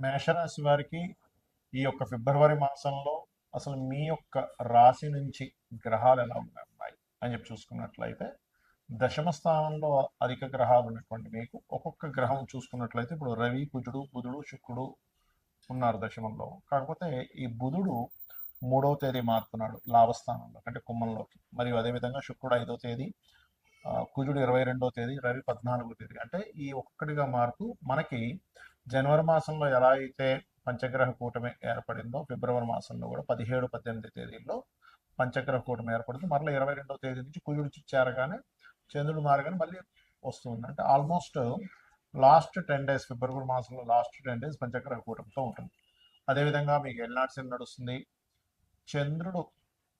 మేషరాశి వారికి ఈ యొక్క ఫిబ్రవరి మాసంలో అసలు మీ యొక్క రాశి నుంచి గ్రహాలు ఎలా ఉన్నాయి అని చెప్పి చూసుకున్నట్లయితే దశమ స్థానంలో అధిక గ్రహాలు ఉన్నటువంటి మీకు ఒక్కొక్క గ్రహం చూసుకున్నట్లయితే ఇప్పుడు రవి కుజుడు బుధుడు శుక్రుడు ఉన్నారు దశమంలో. కాకపోతే ఈ బుధుడు మూడవ తేదీ మారుతున్నాడు లాభస్థానంలో అంటే కుమ్మంలోకి మరియు అదేవిధంగా శుక్రుడు ఐదో తేదీ కుజుడు ఇరవై రెండో తేదీ రవి పద్నాలుగో తేదీ. అంటే ఈ ఒక్కడిగా మారుతూ మనకి జనవరి మాసంలో ఎలా అయితే పంచగ్రహ కూటమి ఏర్పడిందో ఫిబ్రవరి మాసంలో కూడా పదిహేడు పద్దెనిమిది తేదీల్లో పంచగ్రహ కూటమి ఏర్పడింది మరలా ఇరవై రెండో తేదీ నుంచి కుజుడు చేరగానే చంద్రుడు మారగానే మళ్ళీ వస్తుంది. అంటే ఆల్మోస్ట్ లాస్ట్ టెన్ డేస్ ఫిబ్రవరి మాసంలో లాస్ట్ టెన్ డేస్ పంచగ్రహ కూటమితో ఉంటుంది. అదేవిధంగా మీకు ఎల్నాడ్సెన్ నడుస్తుంది. చంద్రుడు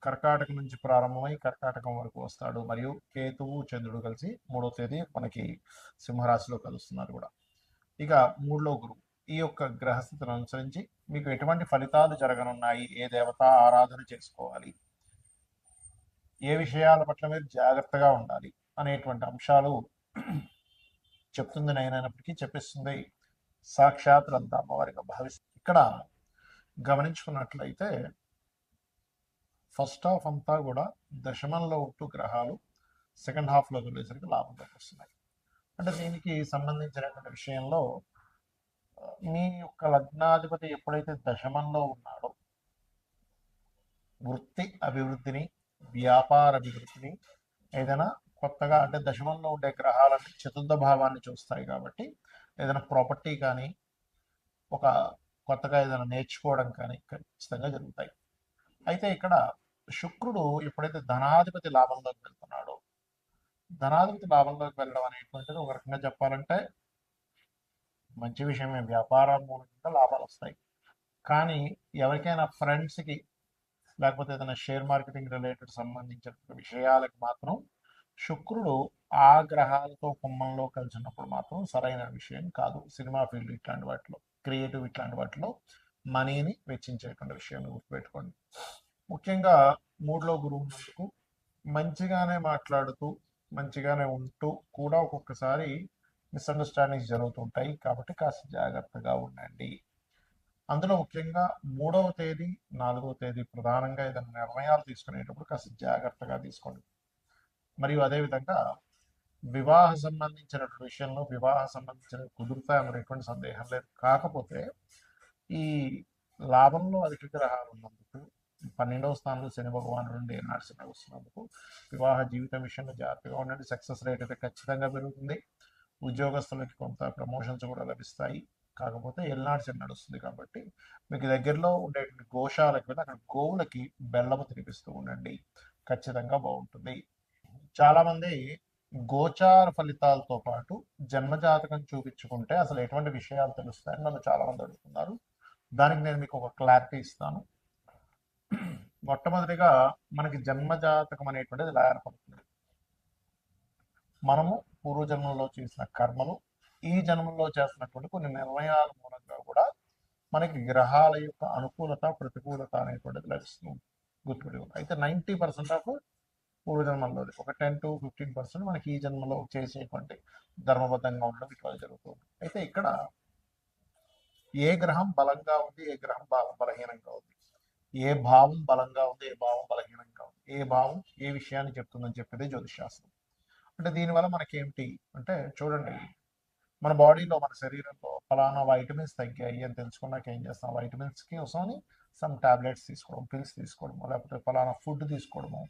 కర్కాటక నుంచి ప్రారంభమై కర్కాటకం వరకు వస్తాడు. మరియు కేతువు చంద్రుడు కలిసి మూడో తేదీ మనకి సింహరాశిలో కలుస్తున్నారు కూడా. ఇక మూడులో గురువు ఈ యొక్క గ్రహస్థితిని అనుసరించి మీకు ఎటువంటి ఫలితాలు జరగనున్నాయి? ఏ దేవత ఆరాధన చేసుకోవాలి? ఏ విషయాల పట్ల మీరు జాగ్రత్తగా ఉండాలి? అనేటువంటి అంశాలు చెప్తుంది నేనైనప్పటికీ చెప్పిస్తుంది. సాక్షాత్ అంతా అమ్మవారిగా భావిస్తుంది. ఇక్కడ గమనించుకున్నట్లయితే ఫస్ట్ హాఫ్ అంతా కూడా దశమంలో ఉంటూ గ్రహాలు సెకండ్ హాఫ్లో వెళ్ళేసరికి లాభంలోకి వస్తున్నాయి అంటే దీనికి సంబంధించినటువంటి విషయంలో మీ యొక్క లగ్నాధిపతి ఎప్పుడైతే దశమంలో ఉన్నాడో వృత్తి అభివృద్ధిని వ్యాపార అభివృద్ధిని ఏదైనా కొత్తగా అంటే దశమంలో ఉండే గ్రహాలన్నీ చతుర్థ భావాన్ని చూస్తాయి కాబట్టి ఏదైనా ప్రాపర్టీ కానీ ఒక కొత్తగా ఏదైనా నేర్చుకోవడం కానీ ఖచ్చితంగా జరుగుతాయి. అయితే ఇక్కడ శుక్రుడు ఎప్పుడైతే ధనాధిపతి లాభంలోకి వెళ్తున్నాడో ధనాధిపతి లాభంలోకి వెళ్ళడం అనేటువంటిది ఒక రకంగా చెప్పాలంటే మంచి విషయమే. వ్యాపారం మూలంగా లాభాలు వస్తాయి. కానీ ఎవరికైనా ఫ్రెండ్స్కి లేకపోతే ఏదైనా షేర్ మార్కెటింగ్ రిలేటెడ్ సంబంధించిన విషయాలకు మాత్రం శుక్రుడు ఆ గ్రహాలతో కుంభంలో కలిసినప్పుడు మాత్రం సరైన విషయం కాదు. సినిమా ఫీల్డ్ ఇట్లాంటి వాటిలో క్రియేటివ్ ఇట్లాంటి వాటిలో మనీని వెచ్చించేటువంటి విషయం గుర్తుపెట్టుకోండి. ముఖ్యంగా మూడులో గురువు మంచిగానే మాట్లాడుతూ మంచిగానే ఉంటూ కూడా ఒక్కొక్కసారి మిస్అండర్స్టాండింగ్స్ జరుగుతుంటాయి. కాబట్టి కాస్త జాగ్రత్తగా ఉండండి. అందులో ముఖ్యంగా మూడవ తేదీ నాలుగవ తేదీ ప్రధానంగా ఏదైనా నిర్ణయాలు తీసుకునేటప్పుడు కాస్త జాగ్రత్తగా తీసుకోండి. మరియు అదేవిధంగా వివాహ సంబంధించిన విషయంలో వివాహ సంబంధించిన కుదురుతాయనేటువంటి సందేహం లేదు. కాకపోతే ఈ లాభంలో అధిక గ్రహాలు ఉన్నందుకు పన్నెండవ స్థానంలో శని భగవానుడు నుండి నరసింహ వస్తున్నందుకు వివాహ జీవితం విషయంలో జాగ్రత్తగా ఉండండి. సక్సెస్ రేట్ అయితే ఖచ్చితంగా పెరుగుతుంది. ఉద్యోగస్తులకి కొంత ప్రమోషన్స్ కూడా లభిస్తాయి. కాకపోతే ఎల్నాడ్స్ నడుస్తుంది కాబట్టి మీకు దగ్గరలో ఉండేటువంటి గోశాలకు వెళ్ళి అక్కడ గోవులకి బెల్లము తినిపిస్తూ ఉండండి. ఖచ్చితంగా బాగుంటుంది. చాలామంది గోచార ఫలితాలతో పాటు జన్మజాతకం చూపించుకుంటే అసలు ఎటువంటి విషయాలు తెలుస్తాయని నన్ను చాలామంది అడుగుతున్నారు. దానికి నేను మీకు ఒక క్లారిటీ ఇస్తాను. మొట్టమొదటిగా మనకి జన్మజాతకం అనేటువంటిది ఇలా ఏర్పడుతుంది. మనము పూర్వజన్మలో చేసిన కర్మలు ఈ జన్మలో చేస్తున్నటువంటి కొన్ని నిర్ణయాల మూలంగా కూడా మనకి గ్రహాల యొక్క అనుకూలత ప్రతికూలత అనేటువంటిది లభిస్తుంది గుర్తుపెట్టుకోండి అయితే నైంటీ పర్సెంట్ ఆఫ్ పూర్వజన్మల్లో ఒక టెన్ టు ఫిఫ్టీన్ పర్సెంట్ మనకి ఈ జన్మలో చేసేటువంటి ధర్మబద్ధంగా ఉండడం ఇట్లా జరుగుతుంది. అయితే ఇక్కడ ఏ గ్రహం బలంగా ఉంది ఏ గ్రహం బలహీనంగా ఉంది? ఏ భావం బలంగా ఉంది ఏ భావం బలహీనంగా ఉంది ఏ భావం ఏ విషయాన్ని చెప్తుందని చెప్పేది జ్యోతిషాస్త్రం అంటే దీనివల్ల మనకేమిటి అంటే చూడండి మన బాడీలో మన శరీరంలో ఫలానా వైటమిన్స్ తగ్గాయి అని తెలుసుకున్నాక ఏం చేస్తాం? వైటమిన్స్కి కోసమని సమ్ టాబ్లెట్స్ తీసుకోవడం పిల్స్ తీసుకోవడము లేకపోతే ఫలానా ఫుడ్ తీసుకోవడము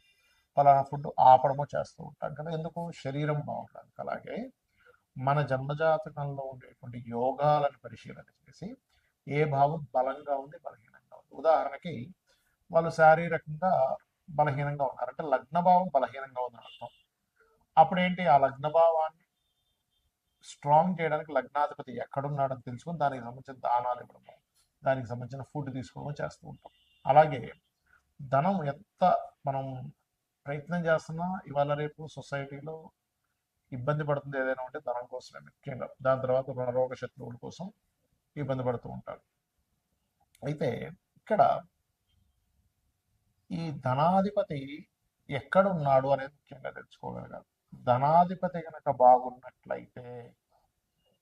ఫలానా ఫుడ్ ఆపడము చేస్తూ ఉంటాం కదా. ఎందుకు? శరీరం బాగుండడానికి. అలాగే మన జన్మజాతకంలో ఉండేటువంటి యోగాలను పరిశీలన చేసి ఏ భావం బలంగా ఉంది బలహీన ఉదాహరణకి వాళ్ళు శారీరకంగా బలహీనంగా ఉన్నారు. అంటే లగ్న భావం బలహీనంగా ఉందని అర్థం. అప్పుడేంటి? ఆ లగ్న భావాన్ని స్ట్రాంగ్ చేయడానికి లగ్నాధిపతి ఎక్కడున్నాడని తెలుసుకొని దానికి సంబంధించిన దానాలు ఇవ్వడము దానికి సంబంధించిన ఫుడ్ తీసుకోవడం చేస్తూ ఉంటాం. అలాగే ధనం ఎంత మనం ప్రయత్నం చేస్తున్నా ఇవాళ రేపు సొసైటీలో ఇబ్బంది పడుతుంది ఏదైనా ఉంటే ధనం కోసమే ముఖ్యంగా. దాని తర్వాత రుణరోగ శత్రువుల కోసం ఇబ్బంది పడుతూ ఉంటారు. అయితే ఇక్కడ ఈ ధనాధిపతి ఎక్కడ ఉన్నాడు అనేది ముఖ్యంగా తెలుసుకోగలగాలి ధనాధిపతి కనుక బాగున్నట్లయితే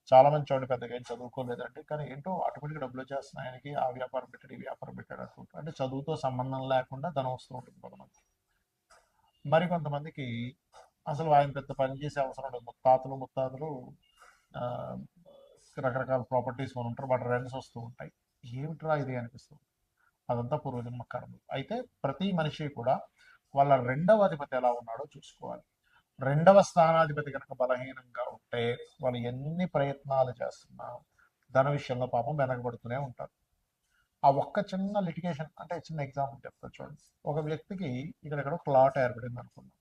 చాలా మంది చూడండి పెద్దగా ఏం చదువుకోలేదండి. కానీ ఏంటో ఆటోమేటిక్గా డబ్బులు వచ్చేస్తున్నాయి. ఆయనకి ఆ వ్యాపారం పెట్టాడు ఈ వ్యాపారం పెట్టాడు అనుకుంటారు అంటే చదువుతో సంబంధం లేకుండా ధనం వస్తూ ఉంటుంది కొంతమంది మరి కొంతమందికి అసలు ఆయన పెద్ద పని చేసే అవసరం ఉండదు. ముత్తాతలు ముత్తాతలు ఆ, రకరకాల ప్రాపర్టీస్ కొని ఉంటారు వాటి రెంట్స్ వస్తూ ఉంటాయి. ఏమిట్రా ఇది అనిపిస్తుంది? అదంతా పూర్వజన్మ కర్మలు అయితే ప్రతి మనిషి కూడా వాళ్ళ రెండవ అధిపతి ఎలా ఉన్నాడో చూసుకోవాలి. రెండవ స్థానాధిపతి కనుక బలహీనంగా ఉంటే వాళ్ళు ఎన్ని ప్రయత్నాలు చేస్తున్నా ధన విషయంలో పాపం వెనకబడుతూనే ఉంటారు. ఆ ఒక్క చిన్న లిటిగేషన్ అంటే చిన్న ఎగ్జాంపుల్ చెప్తా చూడండి. ఒక వ్యక్తికి ఇక్కడ క్లాట్ ఏర్పడింది అనుకున్నాం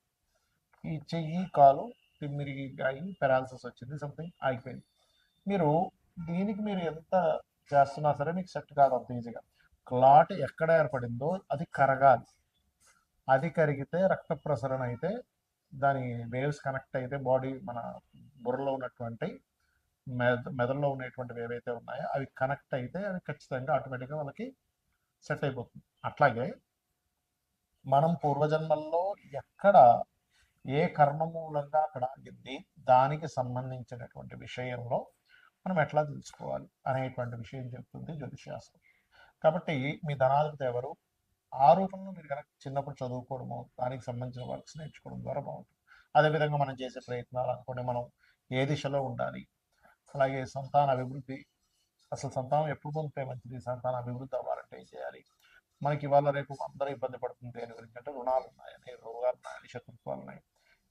ఈ చెయ్యి కాలు తిమ్మిరిగి అయి పెరాలసిస్ వచ్చింది సంథింగ్ అయిపోయింది మీరు దీనికి మీరు ఎంత చేస్తున్నా సరే మీకు సెట్ కాదు అంత ఈజీగా క్లాట్ ఎక్కడ ఏర్పడిందో అది కరగాలి. అది కరిగితే రక్త ప్రసరణ అయితే దాని వేవ్స్ కనెక్ట్ అయితే బాడీ మన బుర్రలో ఉన్నటువంటి మెద మెదడులో ఉన్నటువంటివి ఏవైతే ఉన్నాయో అవి కనెక్ట్ అయితే అవి ఖచ్చితంగా ఆటోమేటిక్గా వాళ్ళకి సెట్ అయిపోతుంది. అట్లాగే మనం పూర్వజన్మల్లో ఎక్కడ ఏ కర్మ మూలంగా అక్కడ ఆగింది దానికి సంబంధించినటువంటి విషయంలో మనం ఎట్లా తెలుసుకోవాలి అనేటువంటి విషయం చెప్తుంది జ్యోతిశాస్త్రం కాబట్టి మీ ధనాధిపతి ఎవరు? ఆ రూపంలో మీరు కనుక చిన్నప్పుడు చదువుకోవడము దానికి సంబంధించిన వర్క్స్ నేర్చుకోవడం ద్వారా బాగుంటుంది. అదేవిధంగా మనం చేసే ప్రయత్నాలు అనుకోండి మనం ఏ దిశలో ఉండాలి? అలాగే సంతాన అభివృద్ధి అసలు సంతానం ఎప్పుడు పొందితే మంచిది? సంతాన అభివృద్ధి అవ్వాలంటే ఏం చేయాలి? మనకి ఇవాళ రేపు అందరూ ఇబ్బంది పడుతుంది దేని గురించి అంటే రుణాలు ఉన్నాయని రోగాలు ఉన్నాయని శత్రుత్వాలు ఉన్నాయి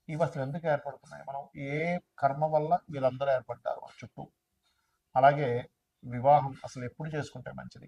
ఇవి అసలు ఎందుకు ఏర్పడుతున్నాయి? మనం ఏ కర్మ వల్ల వీళ్ళందరూ ఏర్పడ్డారు? మన చుట్టూ. అలాగే వివాహం అసలు ఎప్పుడు చేసుకుంటే మంచిది?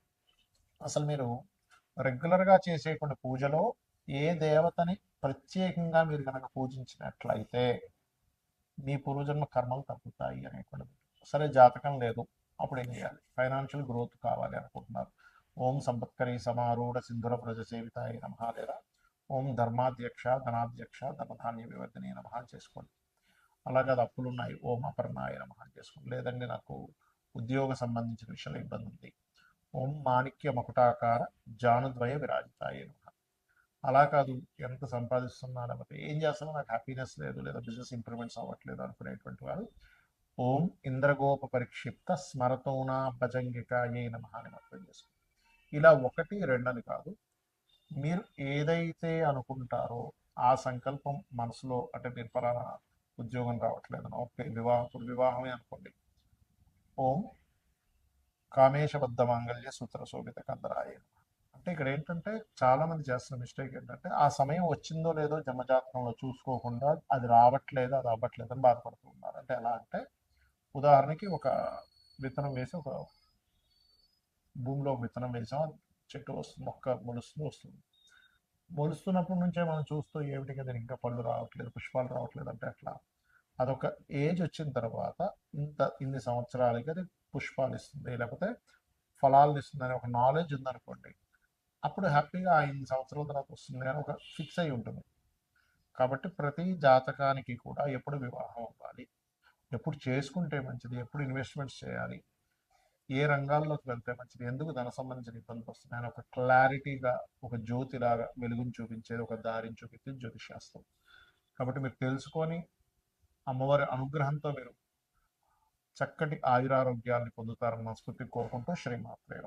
అసలు మీరు రెగ్యులర్గా చేసేటువంటి పూజలో ఏ దేవతని ప్రత్యేకంగా మీరు కనుక పూజించినట్లయితే మీ పూర్వజన్మ కర్మలు తగ్గుతాయి అనేటువంటిది. సరే జాతకం లేదు. అప్పుడు ఏం చేయాలి? ఫైనాన్షియల్ గ్రోత్ కావాలి అనుకుంటున్నారు. ఓం సంపత్కరి సమారూఢ సింధుర ప్రజ సేవితాయి నమ లేదా ఓం ధర్మాధ్యక్ష ధనాధ్యక్ష ధనధాన్య వివర్ధని నమ చేసుకోండి. అలాగే అది అప్పులు ఉన్నాయి. ఓం అపర్ణాయ నమ చేసుకోండి. లేదండి నాకు ఉద్యోగ సంబంధించిన విషయాలు ఇబ్బంది ఉంది. ఓం మాణిక్య మకుటాకార జానుద్వయ విరాజితాయ అలా కాదు ఎంత సంపాదిస్తున్నాను ఏం చేస్తానో నాకు హ్యాపీనెస్ లేదు లేదా బిజినెస్ ఇంప్రూవ్మెంట్స్ అవ్వట్లేదు అనుకునేటువంటి వారు ఓం ఇంద్రగోప పరిక్షిప్త స్మరతోనా భజంగిక ఏ నమ అని మాత్రం ఇలా ఒకటి రెండని కాదు మీరు ఏదైతే అనుకుంటారో ఆ సంకల్పం మనసులో అంటే మీరు పలానా ఉద్యోగం రావట్లేదు ఓకే వివాహం వివాహమే అనుకోండి. ఓం కామేశబద్ధ మాంగళ్య సూత్ర శోభిత కందరాయ అంటే ఇక్కడ ఏంటంటే చాలా మంది చేస్తున్న మిస్టేక్ ఏంటంటే ఆ సమయం వచ్చిందో లేదో జన్మజాతకంలో చూసుకోకుండా అది రావట్లేదు అది అవ్వట్లేదు అని బాధపడుతున్నారు అంటే ఎలా అంటే ఉదాహరణకి ఒక విత్తనం వేసి ఒక భూమిలో ఒక విత్తనం వేసాం చెట్టు వస్తుంది మొక్క మొలుస్తుంది వస్తుంది. మొలుస్తున్నప్పటి నుంచే మనం చూస్తూ ఏమిటి కదా ఇంకా పళ్ళు రావట్లేదు పుష్పాలు రావట్లేదు అంటే అట్లా. అదొక ఏజ్ వచ్చిన తర్వాత ఇంత ఇన్ని సంవత్సరాలకి అది పుష్పాలు ఇస్తుంది లేకపోతే ఫలాలు ఇస్తుంది ఒక నాలెడ్జ్ ఉందనుకోండి అప్పుడు హ్యాపీగా ఆ ఇన్ని సంవత్సరాల తర్వాత వస్తుంది అని ఒక ఫిక్స్ అయి ఉంటుంది. కాబట్టి ప్రతి జాతకానికి కూడా ఎప్పుడు వివాహం అవ్వాలి ఎప్పుడు చేసుకుంటే మంచిది ఎప్పుడు ఇన్వెస్ట్మెంట్స్ చేయాలి ఏ రంగాల్లోకి వెళ్తే మంచిది ఎందుకు ధన సంబంధించిన ఇబ్బందులు వస్తున్నాయని ఒక క్లారిటీగా ఒక జ్యోతిలాగా వెలుగుని చూపించేది ఒక దారిని చూపించేది జ్యోతిశాస్త్రం కాబట్టి మీరు తెలుసుకొని అమ్మవారి అనుగ్రహంతో మీరు చక్కటి ఆయురారోగ్యాన్ని పొందుతారని మనస్ఫూర్తి కోరుకుంటూ శ్రీమాత్రేయ